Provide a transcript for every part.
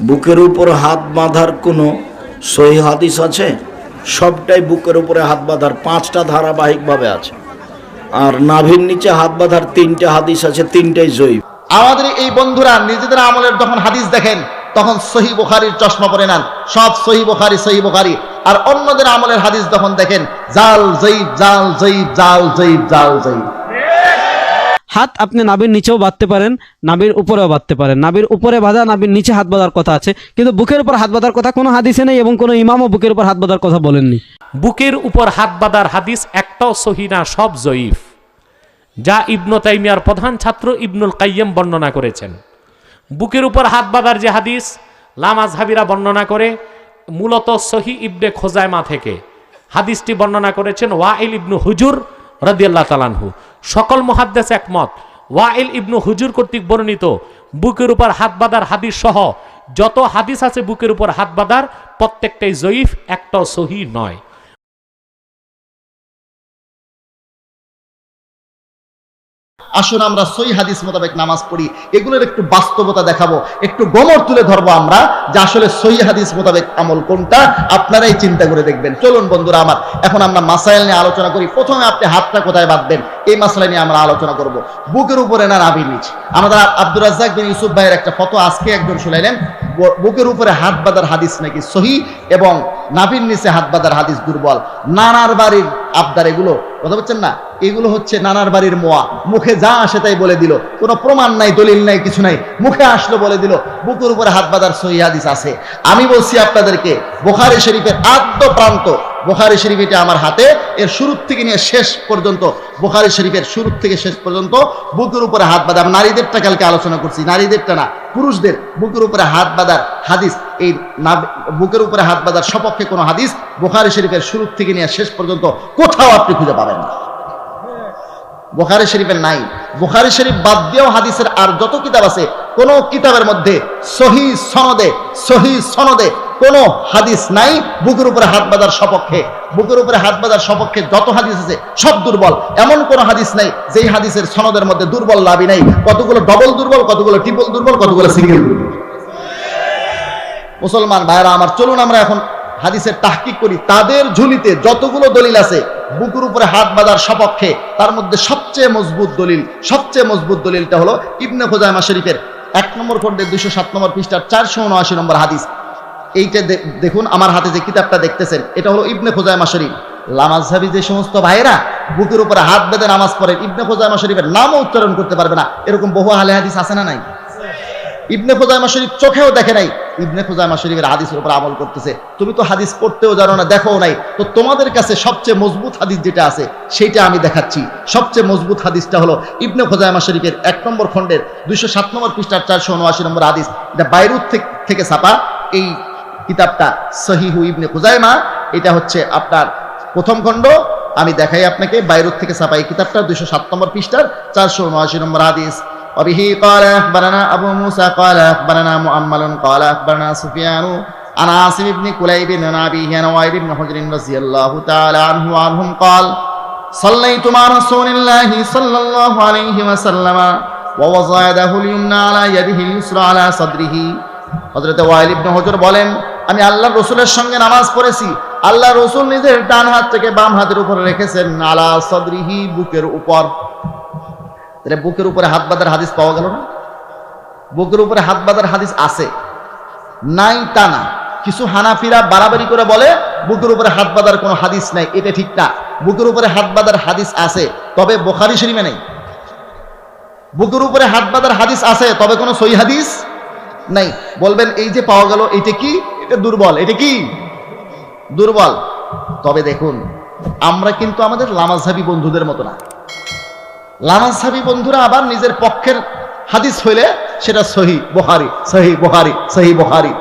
বুকের উপর হাত বাঁধার কোনো সহি হাদিস আছে? সবটাই বুকের উপরে হাত বাঁধার, পাঁচটা ধারাবাহিকভাবে আছে। আর নাভির নিচে হাত বাঁধার তিনটে হাদিস আছে, তিনটাই জয়ী আমাদের এই বন্ধুরা নিজেদের আমলের যখন হাদিস দেখেন, তখন সহি বোখারির চশমা পরে নেন। সব সহি বোখারি সহি বোখারি। আর অন্যদের আমলের হাদিস যখন দেখেন, জাল জয়ীব জাল জয়ীব জাল জয়ীব জাল জয়ীব হাত আপনি নাবির নিচেও বাঁধতে পারেন নাবির উপরেও বাঁধতে পারেন। নাবির উপরে বাঁধা নাবির নিচে হাত বাঁধার কথা আছে। কিন্তু বুকের উপর হাত বাঁধার কথা কোনো হাদিসে নেই এবং কোনো ইমামও বুকের উপর হাত বাঁধার কথা বলেননি। বুকের উপর হাত বাঁধার হাদিস একটাও সহিনা সব জয়ীফ। যা ইবনু তাইমিয়ার প্রধান ছাত্র ইবনুল কাইয়্যম বর্ণনা করেছেন। বুকের উপর হাত বাঁধার যে হাদিস লামাজ হাবিরা বর্ণনা করে, মূলত সহি ইবনে খোজাইমা থেকে। হাদিসটি বর্ণনা করেছেন ওয়াইল ইবনু হুজুর রদিয়াল্লাহ তালানহু সকল মহাদ্দেশ একমত, ওয়াইল ইবনু হুজুর কর্তৃক বর্ণিত, বুকের উপর হাত বাঁধার হাদিস সহ যত হাদিস আছে বুকের উপর হাত বাঁধার, প্রত্যেকটাই জয়ীফ, একটাও সহি নয়। আসুন আমরা সই হাদিস মোতাবেক নামাজ পড়ি। এগুলোর একটু বাস্তবতা দেখাবো, একটু গমর তুলে ধরবো আমরা যে আসলে সই হাদিস মোতাবেক আমল কোনটা। আপনারাই চিন্তা করে দেখবেন। চলুন বন্ধুরা আমার, এখন আমরা মাসাইল নিয়ে আলোচনা করি। প্রথমে আপনি হাতটা কোথায় বাঁধবেন? এই মাসালা নিয়ে আমরা আলোচনা করব। বুকের উপরে না নাভির নিচ? আমাদের আব্দুর রাজ্জাক বিন ইউসুফ ভাইয়ের একটা ফটো আজকে একজন শুনাইলেন। বুকের উপরে হাত বাঁধার হাদিস নাকি সহি এবং নাভির নিচে হাত বাঁধার হাদিস দুর্বল? নানার বাড়ির আবদার এগুলো, কথা বলছেন না? এগুলো হচ্ছে নানার বাড়ির মোয়া। মুখে যা আসে তাই বলে দিল। কোনো প্রমাণ নাই, দলিল নাই, কিছু নাই। মুখে আসলো বলে দিল, বুকের উপরে হাত বাঁধার সহি হাদিস আছে। আমি বলছি আপনাদেরকে, বোখারি শরীফের আদ্য প্রান্ত, বোখারি শরীফ এটা আমার হাতে। এর শুরুর থেকে নিয়ে শেষ পর্যন্ত, বোখারি শরীফের শুরু থেকে শেষ পর্যন্ত বুকের উপরে হাত বাঁধা। নারীদেরটা কালকে আলোচনা করছি, নারীদেরটা না, পুরুষদের বুকের উপরে হাত বাঁধার হাদিস। এই বুকের উপরে হাত বাঁধার সপক্ষে কোনো হাদিস বোখারি শরীফের শুরু থেকে নিয়ে শেষ পর্যন্ত কোথাও আপনি খুঁজে পাবেন না। বোখারি শরীফের নাই। বোখারি শরীফ বাদ দিয়েও হাদিসের আর যত কিতাব আছে, কোন কিতাবের মধ্যে সহি সনদে সহি সনদে কোন হাদিস নাই। বুকের উপরে হাত বাঁধার সপক্ষে, বুকের উপরে হাত বাঁধার সপক্ষে যত হাদিস আছে, সব দুর্বল। এমন কোন হাদিস নাই, যেই হাদিসের সনদের মধ্যে দুর্বল লাভই নাই। কতগুলো ডবল দুর্বল, কতগুলো ট্রিপল দুর্বল, কতগুলো সিঙ্গেল দুর্বল। মুসলমান ভাইরা আমার চলুন আমরা এখন হাদিসের তাহকিক করি। তাদের ঝুলিতে যতগুলো দলিল আছে বুকুর উপরে হাত বাঁধার সপক্ষে তার মধ্যে সবচেয়ে মজবুত দলিল, সবচেয়ে মজবুত দলিলটা হলো ইবনে খোজাইমা শরীফের এক নম্বর খণ্ডের দুইশো সাত নম্বর পৃষ্ঠার চারশো উনআশি নম্বর হাদিস। এইটা দেখুন, আমার হাতে যে কিতাবটা দেখতেছেন, এটা হলো ইবনে খোজাইমা শরীফ। লামাজহাবি যে সমস্ত ভাইয়েরা বুকের উপরে হাত বেঁধে নামাজ পড়েন, ইবনে খোজাইমা শরীফের নামও উচ্চারণ করতে পারবে না। এরকম বহু আলে হাদিস আছে না নাই? ইবনে খুজাইমা শরীফ চোখেও দেখে নাই ইবনে খুজাইমা শরীফের হাদিসের উপর আমল করতেছে। তুমি তো হাদিস পড়তেও জানো না, দেখোও নাই। তো তোমাদের কাছে সবচেয়ে মজবুত হাদিস যেটা আছে সেইটা আমি দেখাচ্ছি। সবচেয়ে মজবুত হাদিসটা হলো ইবনে খুজাইমা শরীফের এক নম্বর খণ্ডের দুইশো সাত নম্বর পৃষ্ঠার চারশো উনআশি নম্বর হাদিস। এটা বাইরুত থেকে- থেকে ছাপা। এই কিতাবটা সহিহু ইবনে খুজাইমা। এটা হচ্ছে আপনার প্রথম খণ্ড। আমি দেখাই আপনাকে, বাইরুত থেকে ছাপা এই কিতাবটা দুইশো সাত নম্বর পৃষ্ঠার চারশো উনআশি নম্বর হাদিস। وبه قال أخبرنا أبو موسى قال أخبرنا مؤمل قال أخبرنا سفيان عن عاصم بن كليب عن أبيه عن وائل بن حجر رضي الله تعالى عنه وعنهم قال صليت مع رسول الله صلى الله عليه وسلم ووضع يده اليمنى على يده اليسرى على صدره হজরত ওয়াইল ইবনে হজর বলেন আমি আল্লাহ রসুলের সঙ্গে নামাজ পড়েছি আল্লাহ রসুল নিজের ডান হাত থেকে বাম হাতের উপর রেখেছেন আলা সদরিহি বুকের উপর তাহলে বুকের উপরে হাত বাঁধার হাদিস পাওয়া গেল না? বুকের উপরে হাত বাঁধার হাদিস আছে। নাই তা না। কিছু হানাফিরা বাড়াবাড়ি করে বলে, বুকের উপরে হাত বাঁধার কোনো হাদিস নাই। এটা ঠিক না। বুকের উপরে হাত বাঁধার হাদিস আছে, তবে বোখারি শরীফে নেই। বুকের উপরে হাত বাঁধার হাদিস আছে, তবে কোনো সই হাদিস নাই। বলবেন, এই যে পাওয়া গেল, এটা কি? এটা দুর্বল। এটা কি? দুর্বল। তবে দেখুন, আমরা কিন্তু আমাদের লামাজহাবি বন্ধুদের মতো না। লামাজহাবি বন্ধুরা, আবার নিজের পক্ষের হাদিস হইলে সেটা সহি বহারি সহি বহারি সহি বহারি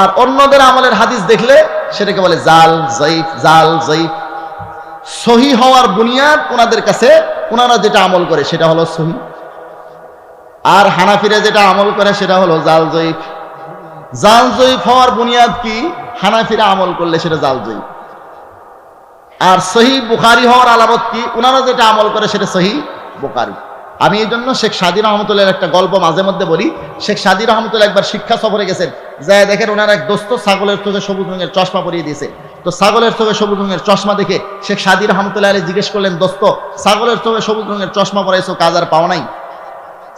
আর অন্যদের আমলের হাদিস দেখলে সেটাকে বলে জাল জয়ীফ জাল জয়ীফ সহি হওয়ার বুনিয়াদ ওনাদের কাছে, ওনারা যেটা আমল করে সেটা হলো সহি। আর হানাফিরা যেটা আমল করে সেটা হলো জাল জয়ীফ জাল জয়ীফ হওয়ার বুনিয়াদ কি? হানাফিরা আমল করলে সেটা জাল জয়ীফ আর সহি বুখারি হওয়ার আলামত কি? ওনারা যেটা আমল করে সেটা সহি বুখারি। আমি এই জন্য শেখ সাদি রহমতুল্লাহ একটা গল্প মাঝে মধ্যে বলি। শেখ সাদি রহমতুল্লাহ একবার শিক্ষা সফরে গেছেন। যায় দেখেন ওনার এক দোস্ত ছাগলের চোখে সবুজ রঙের চশমা পরিয়ে দিয়েছে। তো ছাগলের চোখে সবুজ রঙের চশমা দেখে শেখ সাদি রহমতুল্লাহ আলী জিজ্ঞেস করলেন, দোস্ত, ছাগলের চোখে সবুজ রঙের চশমা পরাইছো, কাজ আর পাও নাই?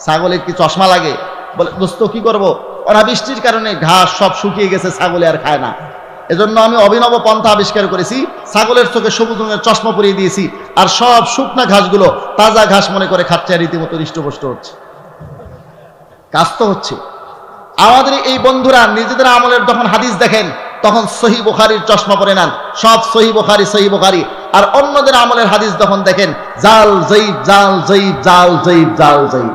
ছাগলের কি চশমা লাগে? বলে, দোস্ত, কি করব? অনাবৃষ্টির কারণে ঘাস সব শুকিয়ে গেছে, ছাগলে আর খায় না। এজন্য আমি অভিনব পন্থা আবিষ্কার করেছি। ছাগলের চোখে সবুজ রঙের চশমা পরিয়ে দিয়েছি। আর সব শুকনা ঘাসগুলো তাজা ঘাস মনে করে খাচ্ছে আর রীতিমতো হৃষ্টপুষ্ট হচ্ছে। কাজ তো হচ্ছে। আমাদের এই বন্ধুরা নিজেদের আমলের যখন হাদিস দেখেন, তখন সহি বুখারির চশমা পরে নেন। সব সহি বুখারি সহি বুখারি। আর অন্যদের আমলের হাদিস যখন দেখেন, জাল, জয়ীব জাল জয়ীব জাল জয়ীব জাল, জয়ীব।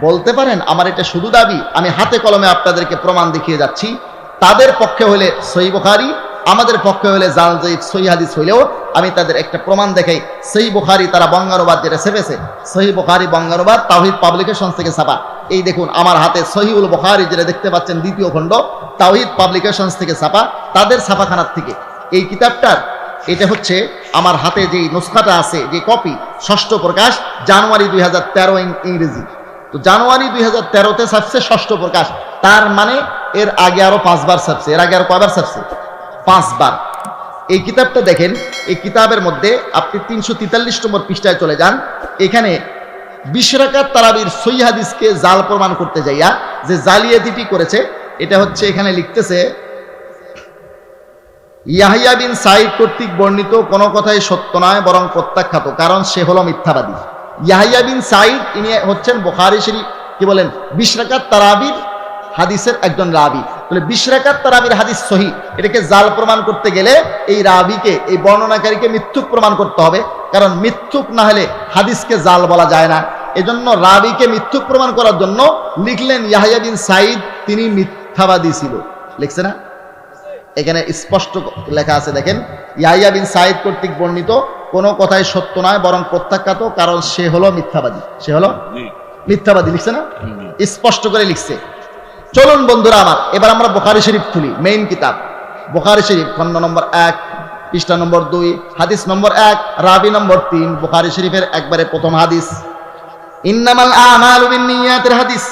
বলতে পারেন, আমার এটা শুধু দাবি, আমি হাতে কলমে আপনাদেরকে প্রমাণ দেখিয়ে যাচ্ছি। তাদের পক্ষে হলে সই বুখারি, আমাদের পক্ষে হলে জাল জয়ীব সই হাদিস হইলেও আমি তাদের একটা প্রমাণ দেখাই। সই বুখারি তারা বঙ্গানুবাদ যেটা সেপেছে সহি বুখারি, বঙ্গানুবাদ তাহিদ পাবলিকেশন থেকে ছাপা। এই দেখুন, আমার হাতে সহিউল বুখারি যেটা দেখতে পাচ্ছেন দ্বিতীয় খণ্ড তাহিদ পাবলিকেশনস থেকে ছাপা, তাদের ছাপাখানার থেকে। এই কিতাবটার, এটা হচ্ছে আমার হাতে যেই নুসখাটা আছে, যে কপি, ষষ্ঠ প্রকাশ, জানুয়ারি দুই হাজার তেরো ইংরেজি। তো জানুয়ারি দুই হাজার তেরোতে ছাপছে ষষ্ঠ প্রকাশ। তার মানে এর আগে আরও পাঁচবার ছাপছে এর আগে আরও কয়বার ছাপছে পাঁচবার। এই কিতাবটা দেখেন, এই কিতাবের মধ্যে আপনি তিনশো তেতাল্লিশ নম্বর পৃষ্ঠায় চলে যান। এখানে বিশ রাকাত তারাবির সই হাদিসকে জাল প্রমাণ করতে যাইয়া যে জালিয়াতিটি করেছে, এটা হচ্ছে এখানে লিখতেছে, ইয়াহিয়া বিন সাইদ কর্তৃক বর্ণিত কোনো কথাই সত্য নয়, বরং প্রত্যাখ্যাত, কারণ সে হলো মিথ্যাবাদী। ইয়াহিয়া বিন সাইদ ইনি হচ্ছেন বোখারি শরীফ। কি বলেন? বিশ রাকাত তারাবির হাদিসের একজন রাবি। তাহলে বিশ রাকাত তারাবির হাদিস সহি। এটাকে জাল প্রমাণ করতে গেলে এই রাবিকে, এই বর্ণনাকারীকে মিথ্যুক প্রমাণ করতে হবে। কারণ মিথ্যুক না হলে হাদিসকে জাল বলা যায় না। এজন্য রাবিকে মিথ্যুক প্রমাণ করার জন্য লিখলেন ইয়াহিয়া বিন সাইদ তিনি মিথ্যাবাদী ছিল। লিখছে না? এখানে স্পষ্ট লেখা আছে দেখেন ইয়াহিয়া বিন সাইদ কর্তৃক বর্ণিত কোনো কথাই সত্য নয় বরং প্রত্যাখ্যাত কারণ সে হলো মিথ্যাবাদী। সে হলো মিথ্যাবাদী লিখছে না? স্পষ্ট করে লিখছে। চলুন বন্ধুরা আমার এবার আমরা বোখারি শরীফ খুলি মেইন কিতাব। বোখারি শরীফ খন্ড নম্বর এক পৃষ্ঠা নম্বর দুই হাদিস নম্বর এক রাবি নম্বর তিন বোখারি শরীফের একবারে প্রথম হাদিস। ইন্নামাল আমালু হাদিস।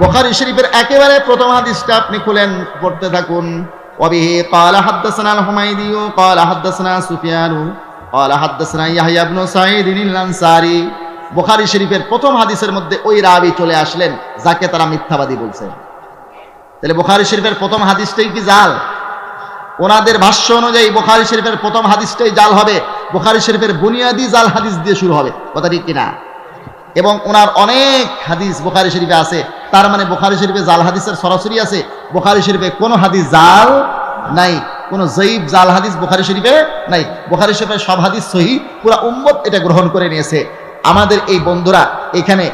বোখারি শরীফের একেবারে প্রথম হাদিসটা আপনি খুলেন পড়তে থাকুন। হাদাসানা আল হুমাইদি ক্বালা হাদাসানা সুফিয়ান ক্বালা হাদাসানা ইয়াহইয়া ইবনে সাঈদ আল আনসারী বুখারী শরীফের প্রথম হাদিসের মধ্যে ওই রাবি চলে আসলেন যাকে তারা মিথ্যাবাদী বলছে। তাহলে বুখারী শরীফের প্রথম হাদিসটাই কি জাল? ওনাদের ভাষ্য অনুযায়ী বুখারী শরীফের প্রথম হাদিসটাই জাল হবে। বুখারী শরীফের বুনিয়াদি জাল হাদিস দিয়ে শুরু হবে। কথা ঠিক কিনা? এবং ওনার অনেক হাদিস বোখারি শরীফে আছে। তার মানে বোখারি শরীফে জাল হাদিসের সরাসরি আছে। বোখারি শরীফে কোনো হাদিস জাল নাই, কোনো জয়ীব জাল হাদিস বোখারি শরীফে নাই। বোখারি শরীফের সব হাদিস সহি, পুরা উম্মত এটা গ্রহণ করে নিয়েছে। আমাদের এই বন্ধুরা এখানে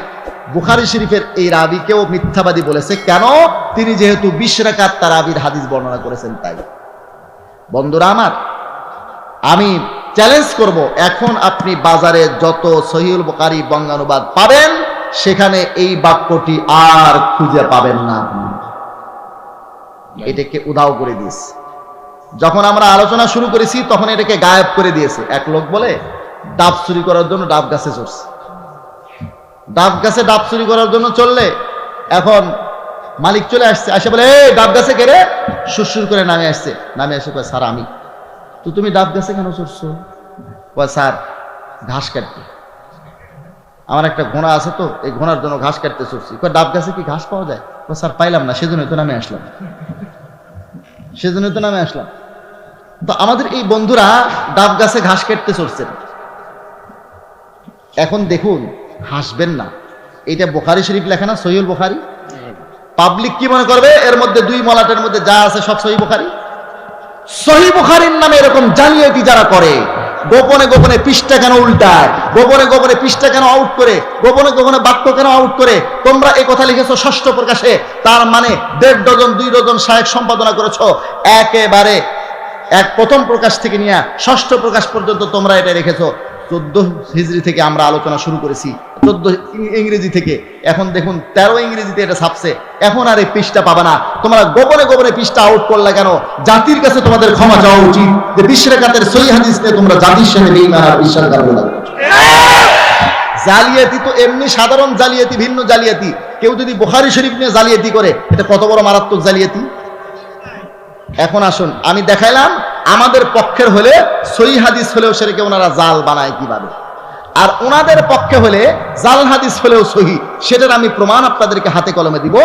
বুখারি শরীফের এই রাবিকেও মিথ্যাবাদী বলেছে। কেন? তিনি যেহেতু বিশ রাকাত তারাবির হাদিস বর্ণনা করেছেন তাই। বন্ধুরা আমার আমি চ্যালেঞ্জ করব এখন আপনি বাজারে যত সহিউল বোকারি বঙ্গানুবাদ পাবেন সেখানে এই বাক্যটি আর খুঁজে পাবেন না এটাকে উদাও করে দিয়েছে। যখন আমরা আলোচনা শুরু করেছি তখন এটাকে গায়েব করে দিয়েছে। এক লোক বলে ডাব চুরি করার জন্য ডাব গাছে চড়ছে। ডাব গাছে ডাব চুরি করার জন্য চললে এখন মালিক চলে আসছে আসে বলে এই ডাব গাছে কেড়ে সুরসুর করে নামে আসছে। নামে এসে কয় স্যার আমি। তো তুমি ডাব গাছে কেন চড়ছো? স্যার ঘাস কাটতে। আমার একটা ঘোড়া আছে তো এই ঘোড়ার জন্য ঘাস কাটতে চড়ছি। ডাব গাছে কি ঘাস পাওয়া যায়? স্যার পাইলাম না সেজন্যই তো নামে আসলাম। সেজন্যই তো নামে আসলাম। তো আমাদের এই বন্ধুরা ডাব গাছে ঘাস কাটতে চড়ছেন। এখন দেখুন হাসবেন না। এটা বোখারি শরীফ লেখা না সহিউল বোখারি? পাবলিক কি মনে করবে? এর মধ্যে দুই মলাটের মধ্যে যা আছে সব সহি বোখারি? সহি বুখারির নামে এরকম জালিয়াতি যারা করে, গোপনে গোপনে পৃষ্ঠা কেন উল্টায়, গোপনে গোপনে পৃষ্ঠা কেন আউট করে, গোপনে গোপনে বাক্য কেন আউট করে, তোমরা এই কথা লিখেছো ষষ্ঠ প্রকাশে, তার মানে দেড় ডজন, দুই ডজন সাহেব সম্পাদনা করেছ, একেবারে এক প্রথম প্রকাশ থেকে নিয়ে ষষ্ঠ প্রকাশ পর্যন্ত তোমরা এটা রেখেছো চোদ্দ হিজড়ি থেকে আমরা আলোচনা শুরু করেছি, চোদ্দ ইংরেজি থেকে। এখন দেখুন, তেরো ইংরেজিতে এটা ছাপছে। এখন আর এই পৃষ্ঠা পাবে না। তোমরা গোপনে গোপনে পৃষ্ঠা আউট করলে কেন? জাতির কাছে তোমাদের ক্ষমা চাওয়া উচিত। যে বিশ্বের কাতের সই হাদিস নিয়ে তোমরা জাতির সামনে বেঈমান আর বিশ্বাসঘাতকতা করছ। জালিয়াতি তো এমনি সাধারণ জালিয়াতি, ভিন্ন জালিয়াতি। কেউ যদি বুখারি শরীফ নিয়ে জালিয়াতি করে, এটা কত বড় মারাত্মক জালিয়াতি? এখন আসুন, আমি দেখাইলাম আমাদের পক্ষের হলে সই হাদিস হলেও সেটাকে ওনারা জাল বানায় কীভাবে? আর ওনাদের পক্ষে হলে জাল হাদিস হলেও সহি, সেটার আমি প্রমাণ আপনাদেরকে হাতে কলমে দিব।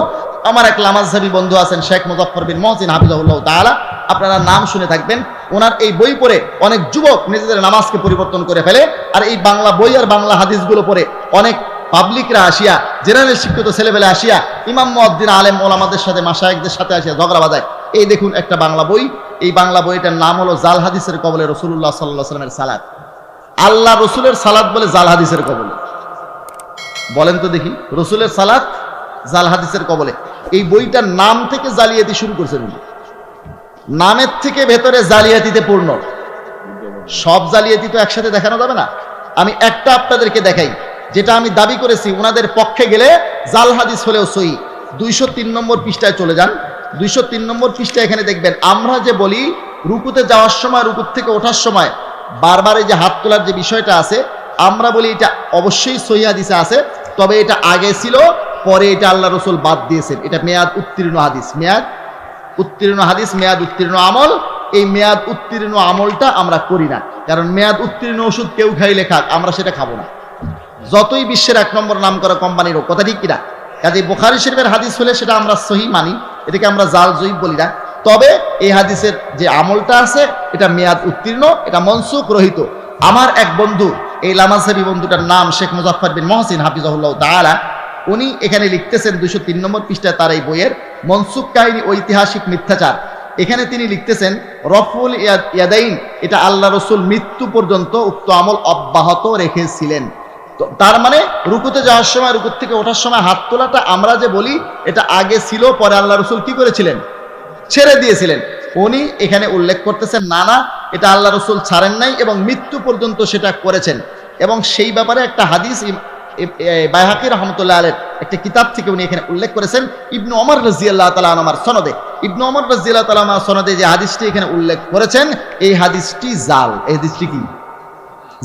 আমার এক লামাজহাবি বন্ধু আছেন শেখ মুজফর বিন মহসিন হাফিজাহুল্লাহ তাআলা। আপনারা নাম শুনে থাকবেন। ওনার এই বই পড়ে অনেক যুবক নিজেদের নামাজকে পরিবর্তন করে ফেলে। আর এই বাংলা বই আর বাংলা হাদিসগুলো পড়ে অনেক পাবলিকরা আসিয়া, জেনারেল শিক্ষিত ছেলেবেলে আসিয়া, ইমাম মুয়াদ্দিন আলেম ওলামাদের সাথে মাসায়েকদের সাথে আসিয়া ঝগড়া বাজায়। এই দেখুন একটা বাংলা বই। এই বাংলা বইটার নাম হলো জাল হাদিসের কবলে রসুল্লাহ সাল্লাহ সাল্লামের সালাদ আল্লাহ রসুলের সালাদ বলে জাল হাদিসের কবলে। বলেন তো দেখি, রসুলের সালাদ জাল হাদিসের কবলে। এই বইটার নাম থেকে জালিয়াতি শুরু করছেন উনি। নামের থেকে ভেতরে জালিয়াতিতে পূর্ণ। সব জালিয়াতি তো একসাথে দেখানো যাবে না। আমি একটা আপনাদেরকে দেখাই, যেটা আমি দাবি করেছি ওনাদের পক্ষে গেলে জাল হাদিস হলেও সই দুইশো তিন নম্বর পৃষ্ঠায় চলে যান। দুইশো তিন নম্বর পৃষ্ঠায় এখানে দেখবেন, আমরা যে বলি, রুকুতে যাওয়ার সময় রুকুত থেকে ওঠার সময়, বারবার এই যে হাত তোলার যে বিষয়টা আছে, আমরা বলি এটা অবশ্যই সহি হাদিসে আছে, তবে এটা আগে ছিল, পরে এটা আল্লাহ রসুল বাদ দিয়েছেন। এটা মেয়াদ উত্তীর্ণ হাদিস। মেয়াদ উত্তীর্ণ হাদিস, মেয়াদ উত্তীর্ণ আমল, এই মেয়াদ উত্তীর্ণ আমলটা আমরা করি না। কারণ মেয়াদ উত্তীর্ণ ওষুধ কেউ খাইলে খাক, আমরা সেটা খাব না। যতই বিশ্বের এক নম্বর নাম করা কোম্পানির কথা ঠিক কিনা? কাজে বোখারি শরীফের হাদিস হলে সেটা আমরা সহি মানি। এটাকে আমরা জাল জয়ীব বলি না। তবে এই হাদিসের যে আমলটা আছে, এটা মেয়াদ উত্তীর্ণ, এটা মনসুখ রহিত। আমার এক বন্ধু, এই লামাসাবি বন্ধুটার নাম শেখ মুজাফর বিন মহসিন হাফিজাহুল্লাহ তাআলা, উনি এখানে লিখতেছেন দুশো তিন নম্বর পৃষ্ঠায় তার এই বইয়ের মনসুখ কাহিনী, ঐতিহাসিক মিথ্যাচার। এখানে তিনি লিখতেছেন, রফুল ইয়াদ- ইয়াদাইন, এটা আল্লাহ রসুল মৃত্যু পর্যন্ত উক্ত আমল অব্যাহত রেখেছিলেন। তার মানে রুকুতে যাওয়ার সময় রুকুত থেকে ওঠার সময় হাত তোলাটা আমরা যে বলি, এটা আগে ছিল, পরে আল্লাহ রসুল কি করেছিলেন? ছেড়ে দিয়েছিলেন। উনি এখানে উল্লেখ করতেছেন, না না, এটা আল্লাহ রসুল ছাড়েন নাই এবং মৃত্যু পর্যন্ত সেটা করেছেন। এবং সেই ব্যাপারে একটা হাদিস বাইহাকি রহমতুল্লাহ আলের একটা কিতাব থেকে উনি এখানে উল্লেখ করেছেন, ইবনু অমর রাজিয়াল্লাহ তালা আমার সনদে। ইবনু অমর রাজিয়াল্লাহ তালা আমার সনদে যে হাদিসটি এখানে উল্লেখ করেছেন, এই হাদিসটি জাল। এই হাদিসটি কি?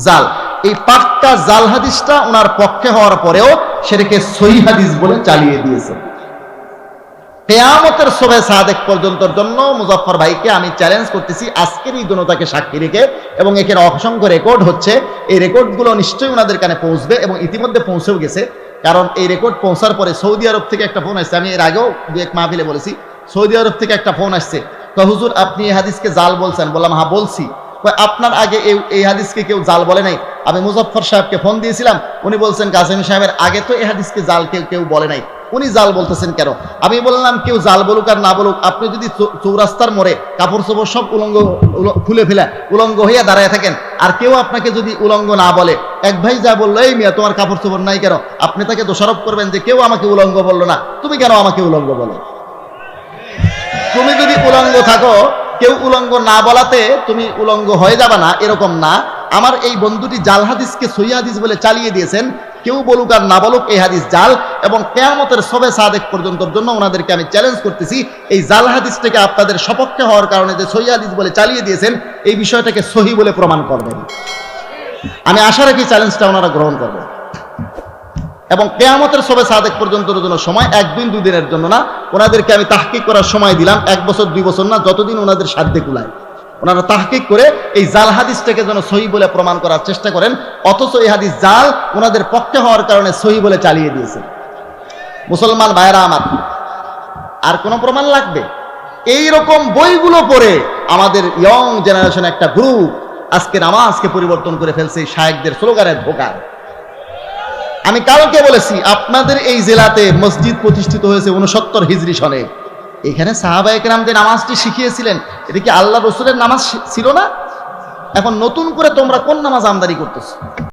জাল। এই পাক্কা জাল হাদিসটা ওনার পক্ষে হওয়ার পরেও সেটাকে সহি হাদিস বলে চালিয়ে দিয়েছেন কেয়ামতের সবে সাদেক পর্যন্তর জন্য মুজফর ভাইকে আমি চ্যালেঞ্জ করতেছি, আজকের এই জনতাকে সাক্ষী রেখে এবং এখানে অসংখ্য রেকর্ড হচ্ছে। এই রেকর্ডগুলো নিশ্চয়ই ওনাদের কানে পৌঁছবে এবং ইতিমধ্যে পৌঁছেও গেছে। কারণ এই রেকর্ড পৌঁছার পরে সৌদি আরব থেকে একটা ফোন আসছে। আমি এর আগেও দু এক মাহফিলে বলেছি, সৌদি আরব থেকে একটা ফোন আসছে। তো হুজুর, আপনি এই হাদিসকে জাল বলছেন? বললাম হ্যাঁ বলছি। আপনার আগে এই হাদিসকে কেউ জাল বলে নাই? আমি মুজফর সাহেবকে ফোন দিয়েছিলাম, উনি বলছেন, কাসেম সাহেবের আগে তো এই হাদিসকে জাল কেউ কেউ বলে নাই। উনি জাল বলতেছেন কেন? আমি বললাম, কেউ জাল বলুক আর না বলুক, আপনি যদি চৌরাস্তার মোড়ে কাপড় চোপড় সব উলঙ্গ, উল- খুলে ফেলে, উলঙ্গ হইয়া দাঁড়ায় থাকেন, আর কেউ আপনাকে যদি উলঙ্গ না বলে, এক ভাই যা বলল, এই মিয়া, তোমার কাপড় চোপড় নাই কেন? আপনি তাকে দোষারোপ করবেন যে কেউ আমাকে উলঙ্গ বলল না। তুমি কেন আমাকে উলঙ্গ বলো? তুমি যদি উলঙ্গ থাকো, কেউ উলঙ্গ না বলাতে তুমি উলঙ্গ হয়ে যাবে না, এরকম না। আমার এই বন্ধুটি জাল হাদিসকে সহি হাদিস বলে চালিয়ে দিয়েছেন। কেউ বলুক আর না বলুক, এই হাদিস জাল এবং কেয়ামতের সবে সাদেক পর্যন্তর জন্য ওনাদেরকে আমি চ্যালেঞ্জ করতেছি। এই জাল হাদিসটাকে আপনাদের সপক্ষে হওয়ার কারণে যে সহি হাদিস বলে চালিয়ে দিয়েছেন, এই বিষয়টাকে সহি বলে প্রমাণ করবেন। আমি আশা রাখি চ্যালেঞ্জটা ওনারা গ্রহণ করবেন। এবং কেয়ামতের সবে সাদেক পর্যন্ত জন্য সময় একদিন দুই দিনের জন্য না। ওনাদেরকে আমি তাহকিক করার সময় দিলাম। এক বছর, দুই বছর না, যতদিন ওনাদের সাধ্যে কুলায়। ওনারা তাহকিক করে এই জাল হাদিসটাকে যেন সহি বলে প্রমাণ করার চেষ্টা করেন, অথচ এই হাদিস জাল ওনাদের পক্ষে হওয়ার কারণে সহি বলে চালিয়ে দিয়েছে। মুসলমান ভাইরা আমার, আর কোনো প্রমাণ লাগবে? এই রকম বইগুলো পড়ে আমাদের ইয়ং জেনারেশন একটা গ্রুপ আজকে নামাজকে পরিবর্তন করে ফেলছে এই শায়েকদের স্লোগানের ধোকায় আমি কালকে বলেছি, আপনাদের এই জেলাতে মসজিদ প্রতিষ্ঠিত হয়েছে উনসত্তর হিজরি সনে। এখানে সাহাবা একরাম যে নামাজটি শিখিয়েছিলেন, এটা কি আল্লাহ রসুলের নামাজ ছিল না? এখন নতুন করে তোমরা কোন নামাজ আমদানি করতেছো?